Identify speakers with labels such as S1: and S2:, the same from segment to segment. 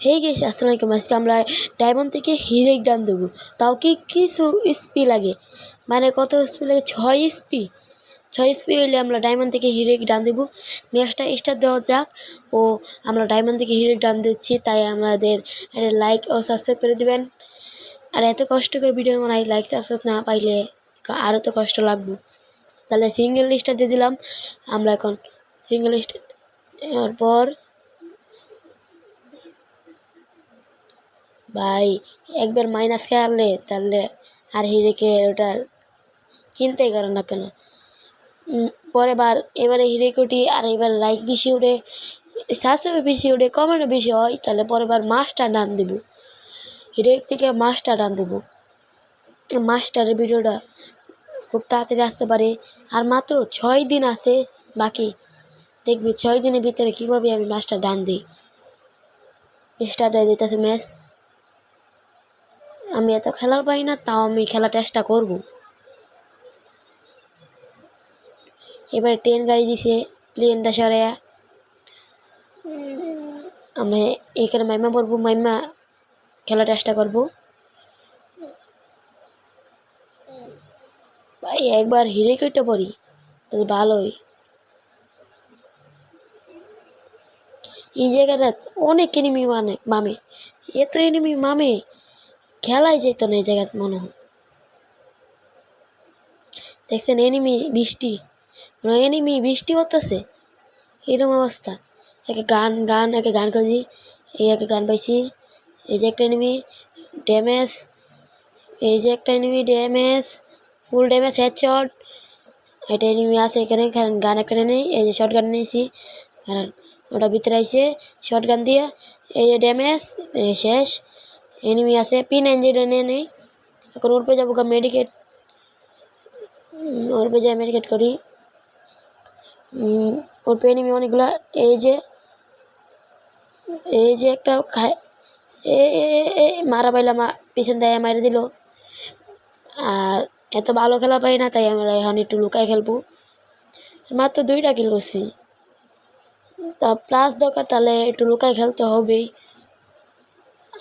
S1: হয়ে গেছে আসসালামু আলাইকুম আজকে আমরা ডায়মন্ড থেকে হিরেক ডান দেবো। তাও কি কিছু স্পি লাগে? মানে কত স্পি লাগে? ছয় স্পি ছয় স্পি হইলে আমরা ডায়মন্ড থেকে হিরেক ডান দেবো। ম্যাচটা স্টার দেওয়া যাক। ও, আমরা ডায়মন্ড থেকে হিরেক ডান দিচ্ছি, তাই আমাদের লাইক ও সাবস্ক্রাইব করে দেবেন। আর এত কষ্ট করে ভিডিও বানাই লাইক সাবস্ক্রাইব না পাইলে আরও তো কষ্ট লাগবে। তাহলে সিঙ্গেল লিস্টটা দিয়ে দিলাম। আমরা এখন সিঙ্গেল লিস্ট এরপর ভাই, একবার মাইনাস খেয়ালে, তাহলে আর হিরেকে ওটার চিন্তাই করে না কেন? পরে বার এবারে হিরেকুটি আর এবার লাইক বেশি উঠে সাবস্ক্রাইব বেশি উঠে কমেন্টও বেশি হয়, তাহলে পরে বার মাসটা ডান দেবো। হিরেক থেকে মাসটা ডান দেবো। মাস্টারের ভিডিওটা খুব তাড়াতাড়ি আসতে পারে, আর মাত্র ছয় দিন আছে বাকি। দেখবি ছয় দিনের ভিতরে কীভাবে আমি মাছটা ডান দিই। স্টার্ট হয়ে যেতেছে ম্যাচ আমি এত খেলার পারি না, তাও আমি খেলা চেষ্টা করব। এবার ট্রেন গাড়ি দিছে প্লেনটা সরে। আমরা এখানে মাইমা পড়ব, মাইমা খেলা চেষ্টা করব। ভাই, একবার হিরে কেটে পড়ি, তাহলে ভালোই। এই জায়গাটা অনেক এনিমি মানে মামে। এত এনিমি মামে। খেলাই যেত না এই জায়গাতে মনে হয়। দেখছেন এনিমি বৃষ্টি। এনিমি বৃষ্টি হতেছে এরকম অবস্থা। একে গান গান, একে গান করছি এই একে গান পাইছি। এই যে একটা এনিমি ড্যামেজ এই যে একটা enemy damage full damage headshot এটা এনিমি আছে এখানে গান একটা নেই, এই যে শর্ট গান নিয়েছি ওটা ভিতরে আইছে শর্ট গান দিয়ে, এই যে ড্যামেজ শেষ। এনিমি আছে পিন নিয়ে নেই এখন ওর পে যাব গা মেডিকেট ওর পে যাই মেডিকেট করি। ওর পে এনিমি অনেকগুলো। এই যে এই যে একটা খায়, এ মারা পাইলাম মা পিছন দেয় মারে দিল। আর এত ভালো খেলা পাই না, তাই আমরা এখন একটু লুকায় খেলব। মাত্র দুইটা কিল করছি। তা প্লাস দরকার তাহলে একটু লুকায় খেলতে হবেই।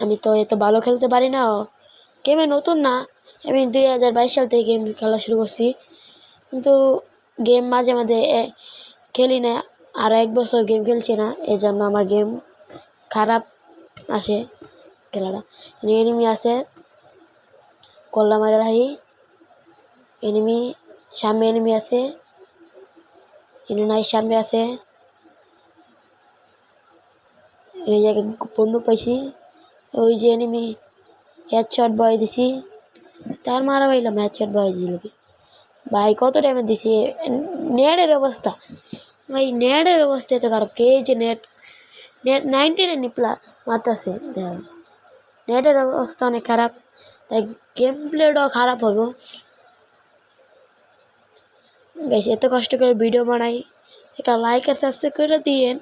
S1: আমি তো এত ভালো খেলতে পারি না গেমে নতুন না। আমি দুই হাজার বাইশ সাল থেকে গেম খেলা শুরু করছি। কিন্তু গেম মাঝে মাঝে খেলি না। আর এক বছর গেম খেলছি না। এই জন্য আমার গেম খারাপ আসে খেলাটা। এনিমি আছে। কল্লা মারা রাহি। এনিমি সামনে এনিমি আছে। নাই, সামনে আছে। এই জায়গায় বন্দুক পাইছি। ওই যে এনিমি হেডশট বয় দিছি। তার মারা পাইলাম হেডশট বয় দিল কি? ভাই, কত ড্যামেজ দিছি? নেটের অবস্থা। ভাই নেটের অবস্থা এত খারাপ। কে যে নেট নেট নাইনটি নাইন প্লা মারতেছে, দেখ। নেটের অবস্থা অনেক খারাপ। তাই গেম প্লেটাও খারাপ হবে বেশ, এত কষ্ট করে ভিডিও বানাই। একটা লাইক আর সাবস্ক্রাইব করে দিয়েন।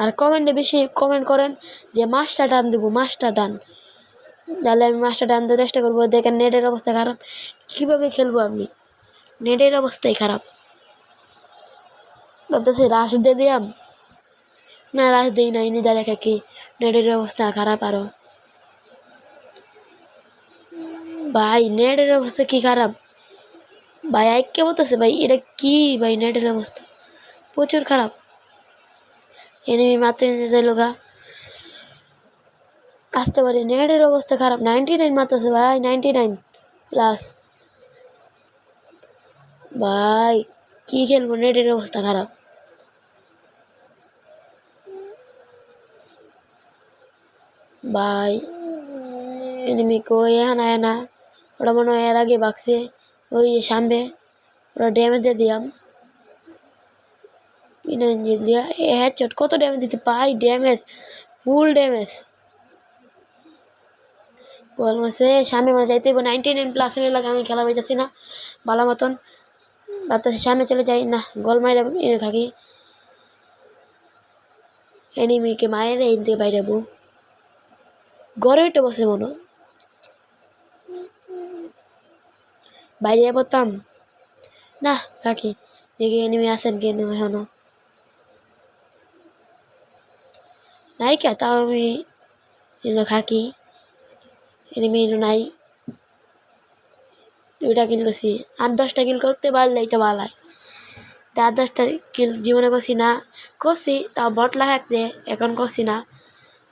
S1: আর কমেন্টে বেশি কমেন্ট করেন যে, মাছটা টান দেবো, মাছটা টান। তাহলে আমি মাছটা দেওয়ার চেষ্টা করব। দেখেন নেটের অবস্থা খারাপ। কীভাবে খেলব আমি? নেটের অবস্থাই খারাপ। ভাবতেছি রাশ দিয়ে দিয়াম? না, রাশ দিই না নিজে রেখে কি? নেটের অবস্থা খারাপ আরও ভাই, নেটের অবস্থা কি খারাপ? ভাই আইকে বলতেছে ভাই, এটা কি ভাই, নেটের অবস্থা? প্রচুর খারাপ। এনিমি মাত্র নিতে আসতে পারি নেটের অবস্থা খারাপ। নাইনটি নাইন মাত্রাছে ভাই নাইনটি নাইন প্লাস ভাই, কি খেলব নেটের অবস্থা খারাপ। ভাই এনিমি কই আয় না ওটা মনে হয় এর আগে বাকছে ওই সামনে। ওরা ড্যামেজ দিয়ে দিয়াম পিন ইঞ্জিন দিয়া এ হেডশট কত ড্যামেজ দিতে পাই? ড্যামেজ ফুল ড্যামেজ বল মাসে, সামনে মানে যাইতে নাইনটি নাইন প্লাস লাগে আমি খেলা পাইতেছি না ভালো মতন। ভাবতেছি সামনে চলে যাই, না গোল মাইরে এনে থাকি। এনিমিকে মায়ের এন থেকে বাইরে যাব ঘরে উঠে বসে মনে বাইরে পড়তাম না, থাকি। দেখি এনিমি আসেন কেন এখনও। নাই কে তাও আমি থাকি এনিমি এনে নাই দুইটা কিল করছি আট দশটা কিল করতে পারলেই তো ভালো হয় তা আট দশটা কিল জীবনে করছি না করছি তা বটলা হাঁকতে এখন করছি না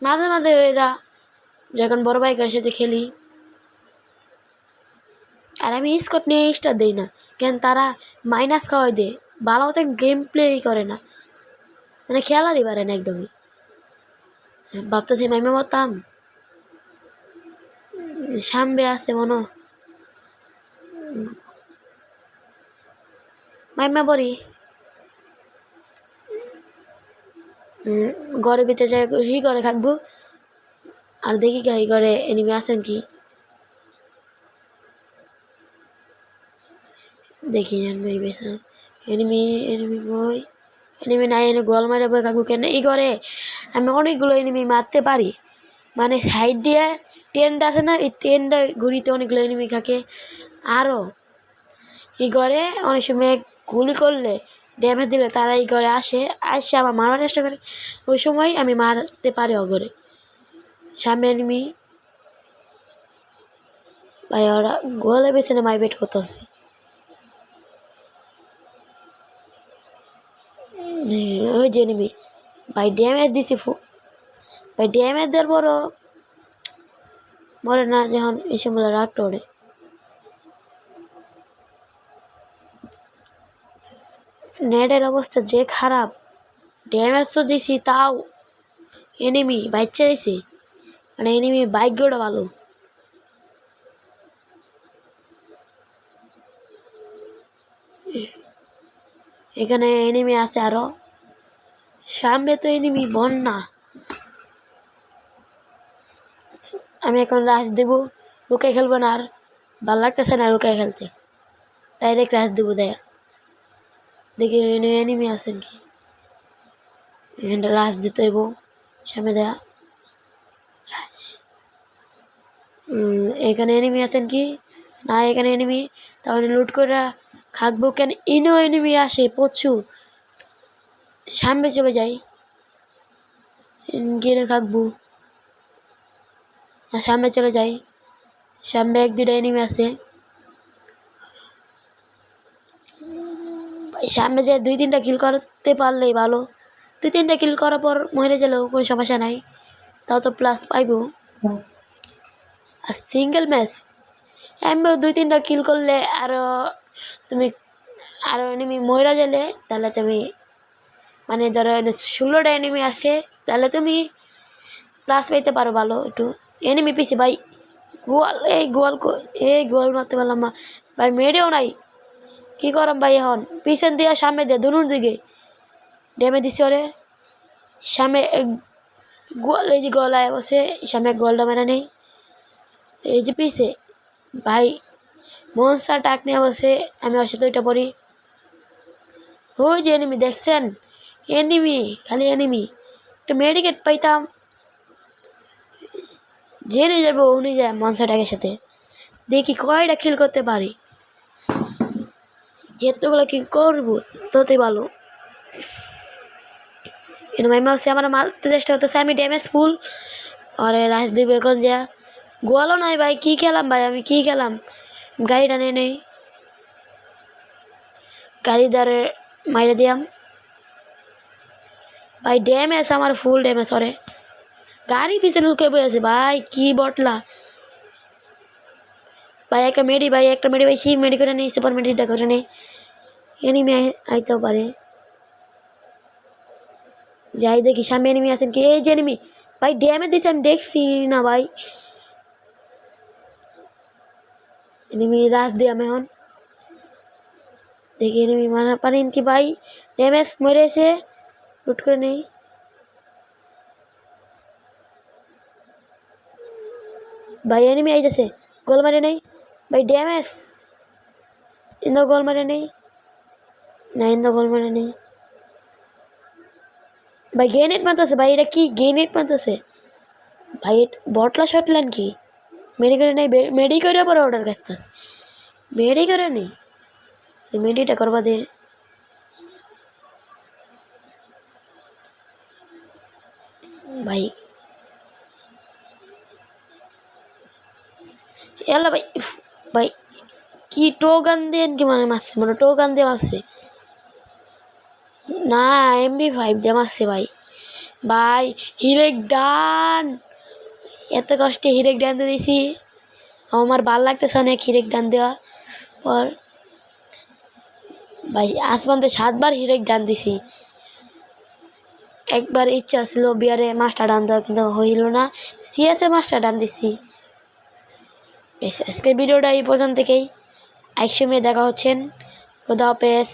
S1: মাঝে মাঝে হয়ে যা যখন বড় বাইকের সাথে খেলি আর আমি স্কট নিয়ে স্টার দিই না কেন তারা মাইনাস খাওয়াই দেয় ভালো মতো গেম প্লেই করে না মানে খেলারই পারে না একদমই ভাবতেছি মাইমা বলতাম সামনে আছে মনে। মাইমা বড়ি ঘরে ভিতরে যাই হি করে থাকব। আর দেখি কি ঘরে এনিমি আছেন কি? দেখি এনিমি এনিমি বই এনিমি নাই, এনে গোল মারে বই কাকু কেন? এই করে আমি অনেকগুলো এনিমি মারতে পারি। মানে সাইড দিয়ে ট্রেনটা আছে না, এই ট্রেনটা ঘুরিতে অনেকগুলো এনিমি থাকে। আরও এই ঘরে অনেক সময় গুলি করলে ড্যামেজ দিলে তারা এই ঘরে আসে আসে আমার মারার চেষ্টা করে। ওই সময় আমি মারতে পারি অগরে। সামনে এনিমি ভাই, ওরা গোলে পেছনে মাই বেট করতেছে। ওই যে এনিমি ভাই ড্যামেজ দিছি ফু। ভাই ড্যামেজ দেওয়ার পরও মরে না, যখন এই সময় রাগ ওড়ে নেটের অবস্থা যে খারাপ ড্যামেজ তো দিছি তাও। এনিমি বাচ্চা দিছি। মানে এনিমি ভাগ্যটা ভালো। এখানে এনিমি আছে আরও। সামনে তো এনিমি বন্যা। আমি এখন রাশ দেবো লুকাই খেলব না আর, ভালো লাগতেছে না লুকাই খেলতে। ডাইরেক্ট রাশ দেবো, দেয়া। দেখি এনিমি আছেন কি? রাশ দিতে হইব, সামনে দেয়া। এখানে এনিমি আছেন কি? না, এখানে এনিমি তাহলে লুট করে থাকব কেন? ইনো এনিমি আসে প্রচুর। সামনে চলে যাই। গিয়ে থাকব। সামনে চলে যাই। সামনে এক দুটা এনিমি আছে। সামনে যে দুই তিনটা কিল করতে পারলেই ভালো। দুই তিনটা কিল করার পর মরে গেলেও কোনো সমস্যা নাই। তাও তো প্লাস পাইবো। আর সিঙ্গেল ম্যাচ এমনি দুই তিনটা কিল করলে আরও তুমি আরও এনিমি মরে গেলে, তাহলে তুমি মানে ধরো ষোলোটা এনিমি আছে, তাহলে তুমি প্লাস পাইতে পারো ভালো একটু। এনিমি পিছি ভাই, গোয়াল, এই গোয়াল এই গোয়াল মারতে পারলাম না। ভাই মেরেও নাই। কী করাম ভাই এখন। পিছন দিয়ে, সামনে দিয়ে, দুনুর দিকে ড্যামে দিছি ওরে। সামনে গোয়াল, এই যে গলায় বসে, সামনে গোয়ালটা মেরে নেই। এই যে পিছে ভাই মনসা টাক নিয়ে বসে, আমি ওর সাথে ওইটা পড়ি। ওই যে এনিমি দেখছেন? এনিমি খালি এনিমি একটা মেডিকেট পাইতাম। জেনে যাব উনি যায় মনসাটাকের সাথে। দেখি কয়টা কিল করতে পারি। যেতগুলো কি করব, ততই ভালো। কিন্তু মাইমা হচ্ছে আমার মারতে চেষ্টা করতেছে, আমি ড্যামেজ ফুল আর রাজদীপ, এখন যা। গোয়ালও নাই ভাই, কী খেলাম ভাই, আমি কী খেলাম? গাড়িটা নিয়ে নেই। গাড়ি দ্বারে মাইরে দিয়াম। ভাই, ড্যামেজ, আমার ফুল ড্যামেজ, ওরে। গাড়ি পিছনে লুকে আছে ভাই, কি বটলা। ভাই, একটা মেডি, ভাই, একটা মেডি, ভাই সি মেডি করে নেই, সুপার মেডিটা করে নেই। এনিমি আইতেও পারে। যাই দেখি, সামনে এনিমি আছেন কি? এই যে এনিমি, ভাই, ড্যামেজ দিচ্ছে আমি দেখছি না, ভাই। দিয়ে আমি এখন দেখি এনিমি মারা পারেন কি ভাই ড্যামেজ মরেছে লুট করে নেই ভাই এনিমি আইতেছে গোল মারে নেই ভাই ড্যামেজ ইন্দো গোল মারে নেই না ইন্দো গোল মারে নেই ভাই গেনেট মারতেছে ভাই এটা কি গেনেট মারতেছে ভাই বটলা শটলেন কি মেডি করে নেই মেডি করে পরে অর্ডার করতে মেডি করে নেই মেডিটা করবা দে। ভাই। এলা ভাই ভাই, কি টোগান দিয়ে কি মানে মারছে মানে টোগান দিয়ে মারছে। না, এমবি ফাইভ দিয়ে মারছে ভাই। ভাই হিরেক ডান এত কষ্টে হিরেক ডান দিয়ে দিয়েছি। আমার ভালো লাগতেছে অনেক হিরেক ডান দেওয়া। পর ভাই সাতবার হিরেক ডান দিছি। একবার ইচ্ছা ছিল বিয়ারে মাছটা ডান দেওয়া, কিন্তু হইল না। সিয়াতে মাছটা ডান দিছি। বেশ, আজকের ভিডিওটা এই পর্যন্ত থেকেই একসময় দেখা হচ্ছেন। খোদা হাফেজ।